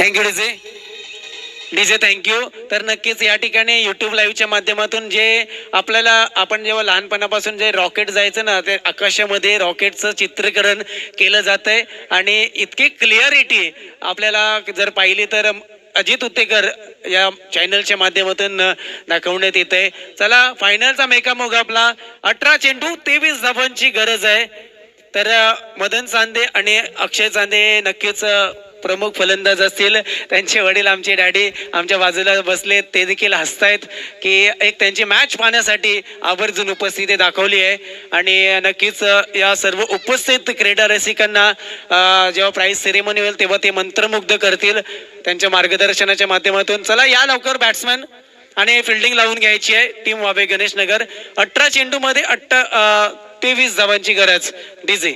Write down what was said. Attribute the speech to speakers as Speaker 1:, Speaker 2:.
Speaker 1: Thank you DJ DJ thank you तर नक्कीच या ठिकाणी युट्यूब लाईव्हच्या माध्यमातून जे आपल्याला आपण जेव्हा लहानपणापासून जे रॉकेट जायचं ना ते आकाशामध्ये रॉकेटचं चित्रीकरण केलं जातं आहे आणि इतकी क्लिअरिटी आपल्याला जर पाहिली तर अजित उत्तेकर या चॅनलच्या माध्यमातून दाखवण्यात येते चला फायनलचा मेकामोग आपला. अठरा चेंडू तेवीस धावांची गरज आहे. तर मदन चांदे आणि अक्षय चांदे नक्कीच प्रमुख फलंदाज असतील. त्यांचे वडील आमचे डॅडी आमच्या बाजूला बसले ते देखील हसतायत की एक त्यांची मॅच पाहण्यासाठी आवर्जून उपस्थिती दाखवली आहे. आणि नक्कीच या सर्व उपस्थित क्रीडा रसिकांना जेव्हा प्राईज सेरेमनी होईल तेव्हा ते मंत्रमुग्ध करतील. त्यांच्या मार्गदर्शनाच्या माध्यमातून चला या लवकर बॅट्समॅन आणि फिल्डिंग लावून घ्यायची आहे. टीम वाबे गणेश नगर अठरा चेंडूमध्ये अठ्ठा तेवीस धावांची गरज. डीजे.